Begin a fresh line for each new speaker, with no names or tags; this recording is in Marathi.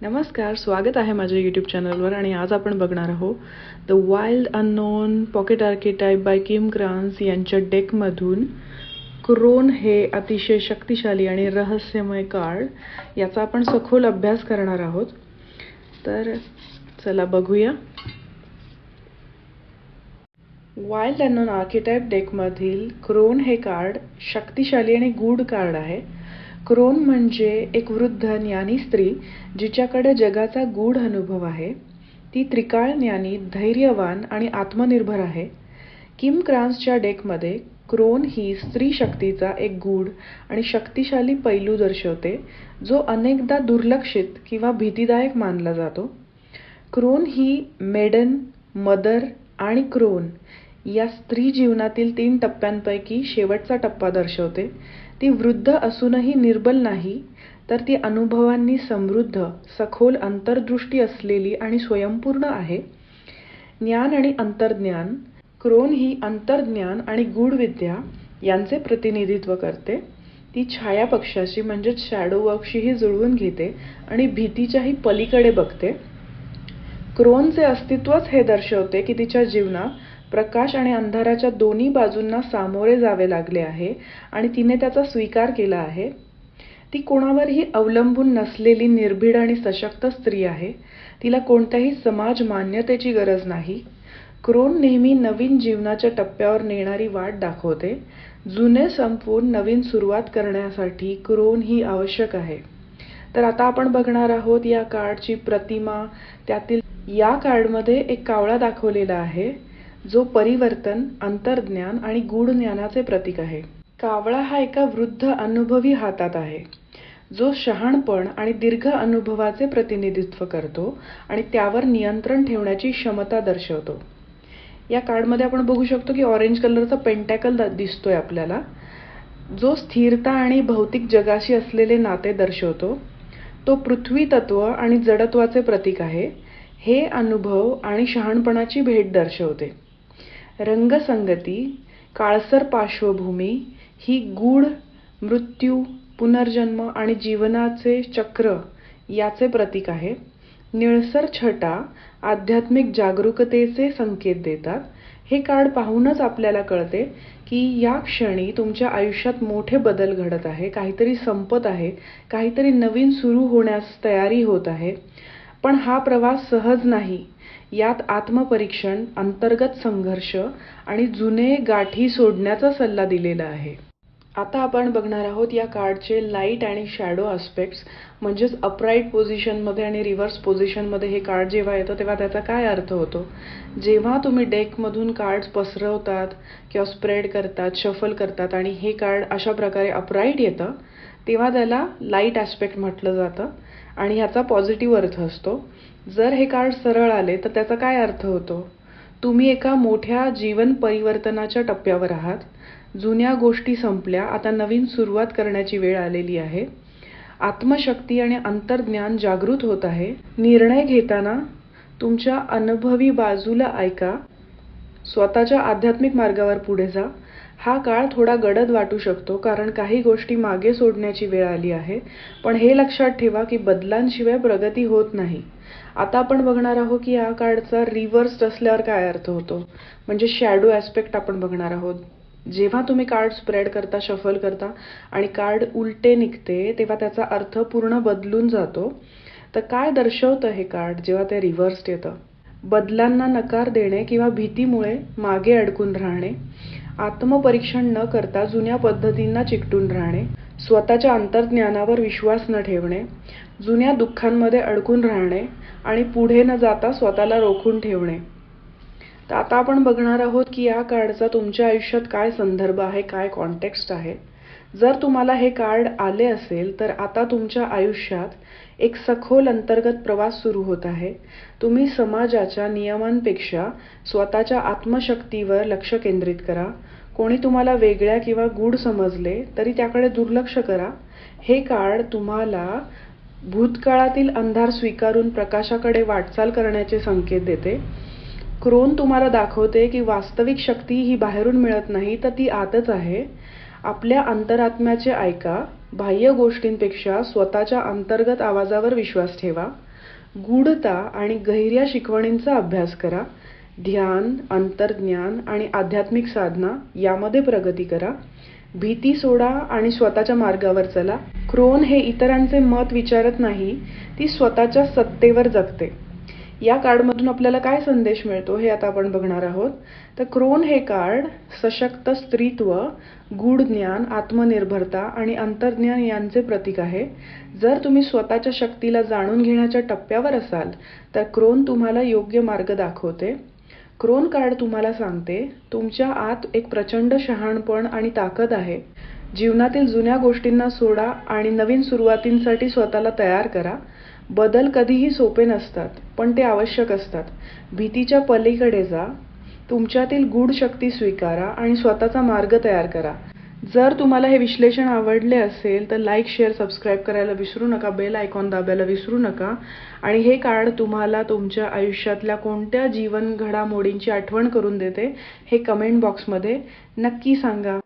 नमस्कार स्वागत आहे माझ्या यूट्यूब चॅनलवर आणि आज आपण बघणार आहोत the wild unknown pocket archetype by Kim Krans यांच्या डेकमधून क्रोन हे अतिशय शक्तिशाली आणि रहस्यमय कार्ड याचा आपण सखोल अभ्यास करणार आहोत. तर चला बघूया. वाईल्ड अननोन आर्किटाईप डेकमधील क्रोन हे कार्ड शक्तिशाली आणि गूढ कार्ड आहे. क्रोन म्हणजे एक वृद्ध ज्ञानी स्त्री जिच्याकडे जगाचा गूढ अनुभव आहे. ती त्रिकाळ ज्ञानी धैर्यवान आणि आत्मनिर्भर आहे. किम क्रान्सच्या डेकमध्ये क्रोन ही स्त्री शक्तीचा एक गूढ आणि शक्तिशाली पैलू दर्शवते जो अनेकदा दुर्लक्षित किंवा भीतीदायक मानला जातो. क्रोन ही मेडन मदर आणि क्रोन या स्त्री जीवनातील तीन टप्प्यांपैकी शेवटचा टप्पा दर्शवते. ती वृद्ध असूनही निर्बल नाही तर ती अनुभवांनी समृद्ध सखोल अंतर्दृष्टी असलेली आणि स्वयंपूर्ण आहे. ज्ञान आणि अंतर्ज्ञान क्रोन ही अंतर्ज्ञान आणि गूढविद्या यांचे प्रतिनिधित्व करते. ती छाया पक्षाशी म्हणजेच शॅडो वर्कशीही जुळवून घेते आणि भीतीच्याही पलीकडे बघते. क्रोनचे अस्तित्वच हे दर्शवते की तिच्या जीवनात प्रकाश आणि अंधाराच्या दोन्ही बाजूंना सामोरे जावे लागले आहे आणि तिने त्याचा स्वीकार केला आहे. ती कोणावरही अवलंबून नसलेली निर्भीड आणि सशक्त स्त्री आहे. तिला कोणत्याही समाज मान्यतेची गरज नाही. क्रोन नेहमी नवीन जीवनाच्या टप्प्यावर नेणारी वाट दाखवते. जुने संपवून नवीन सुरुवात करण्यासाठी क्रोन ही आवश्यक आहे. तर आता आपण बघणार आहोत या कार्डची प्रतिमा. त्यातील या कार्डमध्ये एक कावळा दाखवलेला आहे. जो परिवर्तन अंतर्ज्ञान आणि गूढ ज्ञानाचे प्रतीक आहे. कावळा हा एका वृद्ध अनुभवी हातात आहे जो शहाणपण आणि दीर्घ अनुभवाचे प्रतिनिधित्व करतो आणि त्यावर नियंत्रण ठेवण्याची क्षमता दर्शवतो. या कार्डमध्ये आपण बघू शकतो की ऑरेंज कलरचा पेंटॅकल दिसतोय आपल्याला. जो स्थिरता आणि भौतिक जगाशी असलेले नाते दर्शवतो. तो पृथ्वी तत्व आणि जडत्वाचे प्रतीक आहे. हे अनुभव आणि शहाणपणाची भेट दर्शवते. रंगसंगती काळसर पार्श्वभूमी ही गूढ मृत्यू पुनर्जन्म आणि जीवनाचे चक्र याचे प्रतीक आहे. निळसर छटा आध्यात्मिक जागरूकतेचे संकेत देतात. हे कार्ड पाहूनच आपल्याला कळते की या क्षणी तुमच्या आयुष्यात मोठे बदल घडत आहे काहीतरी संपत आहे काहीतरी नवीन सुरू होण्यास तयारी होत आहे. पण हा प्रवास सहज नाही. यात आत्मपरीक्षण अंतर्गत संघर्ष आणि जुने गाठी सोडण्याचा सल्ला दिलेला आहे. आता आपण बघणार आहोत या कार्डचे लाइट आणि शॅडो आस्पेक्ट्स म्हणजेच अपराईट पोझिशनमध्ये आणि रिव्हर्स पोझिशनमध्ये हे कार्ड जेव्हा येतं तेव्हा त्याचा काय अर्थ होतो? जेव्हा तुम्ही डेकमधून कार्ड्स पसरवतात किंवा स्प्रेड करतात शफल करतात आणि हे कार्ड अशा प्रकारे अपराईट येतं तेव्हा त्याला लाइट ॲस्पेक्ट म्हटलं जातं. आणि ह्याचा पॉझिटिव्ह अर्थ असतो. जर हे कार्ड सरळ आले तर त्याचा काय अर्थ होतो? तुम्ही एका मोठ्या जीवन परिवर्तनाच्या टप्प्यावर आहात. जुन्या गोष्टी संपल्या आता नवीन सुरुवात करण्याची वेळ आलेली आहे. आत्मशक्ती आणि अंतर्ज्ञान जागृत होत आहे. निर्णय घेताना तुमच्या अनुभवी बाजूला ऐका. स्वतःच्या आध्यात्मिक मार्गावर पुढे जा. हा काळ थोडा गडद वाटू शकतो कारण काही गोष्टी मागे सोडण्याची वेळ आली आहे. पण हे लक्षात ठेवा की बदलांशिवाय प्रगती होत नाही. आता आपण बघणार आहोत की या कार्डचा रिव्हर्स असल्यावर काय अर्थ होतो? म्हणजे शॅडो ॲस्पेक्ट आपण बघणार आहोत. जेव्हा तुम्ही कार्ड स्प्रेड करता शफल करता आणि कार्ड उलटे निघते तेव्हा त्याचा अर्थ पूर्ण बदलून जातो. तर काय दर्शवतं हे कार्ड जेव्हा ते रिव्हर्स्ड येतं? बदलांना नकार देणे किंवा भीतीमुळे मागे अडकून राहणे. आत्मपरीक्षण न करता जुन्या पद्धतींना चिकटून राहणे स्वतःच्या अंतर्ज्ञानावर विश्वास न ठेवणे जुन्या दुःखांमध्ये अडकून राहणे आणि पुढे न जाता स्वतःला रोखून ठेवणे. तर आता आपण बघणार आहोत की या कार्डचा तुमच्या आयुष्यात काय संदर्भ आहे काय कॉन्टेक्स्ट आहे. जर तुम्हाला हे कार्ड आले असेल तर आता तुमच्या आयुष्यात एक सखोल अंतर्गत प्रवास सुरू होत आहे. तुम्ही समाजाच्या नियमांपेक्षा स्वतःच्या आत्मशक्तीवर लक्ष केंद्रित करा. कोणी तुम्हाला वेगळ्या किंवा गूढ समजले तरी त्याकडे दुर्लक्ष करा. हे कार्ड तुम्हाला भूतकाळातील अंधार स्वीकारून प्रकाशाकडे वाटचाल करण्याचे संकेत देते. क्रोन तुम्हाला दाखवते की वास्तविक शक्ती ही बाहेरून मिळत नाही तर ती आतच आहे. आपल्या अंतरात्म्याचे ऐका बाह्य गोष्टींपेक्षा स्वतःच्या अंतर्गत आवाजावर विश्वास ठेवा. गूढता आणि गहिऱ्या शिकवणींचा अभ्यास करा. ध्यान अंतर्ज्ञान आणि आध्यात्मिक साधना यामध्ये प्रगती करा. भीती सोडा आणि स्वतःच्या मार्गावर चला. क्रोन हे इतरांचे मत विचारत नाही ती स्वतःच्या सत्तेवर जगते. या कार्डमधून आपल्याला काय संदेश मिळतो हे आता आपण बघणार आहोत. तर क्रोन हे कार्ड सशक्त स्त्रीत्व गूढ ज्ञान आत्मनिर्भरता आणि अंतर्ज्ञान यांचे प्रतीक आहे. जर तुम्ही स्वतःच्या शक्तीला जाणून घेण्याच्या टप्प्यावर असाल तर क्रोन तुम्हाला योग्य मार्ग दाखवते. क्रोन कार्ड तुम्हाला सांगते तुमच्या आत एक प्रचंड शहाणपण आणि ताकद आहे. जीवनातील जुन्या गोष्टींना सोडा आणि नवीन सुरुवातींसाठी स्वतःला तयार करा. बदल कधीही सोपे नसतात पण ते आवश्यक असतात. भीतीच्या पलीकडे जा तुमच्यातील गूढ शक्ती स्वीकारा आणि स्वतःचा मार्ग तयार करा. जर तुम्हाला हे विश्लेषण आवडले असेल तर लाईक शेअर सबस्क्राईब करायला विसरू नका बेल आयकॉन दाबायला विसरू नका. आणि हे कार्ड तुम्हाला तुमच्या आयुष्यातल्या कोणत्या जीवन घडामोडींची आठवण करून देते हे कमेंट बॉक्समध्ये नक्की सांगा.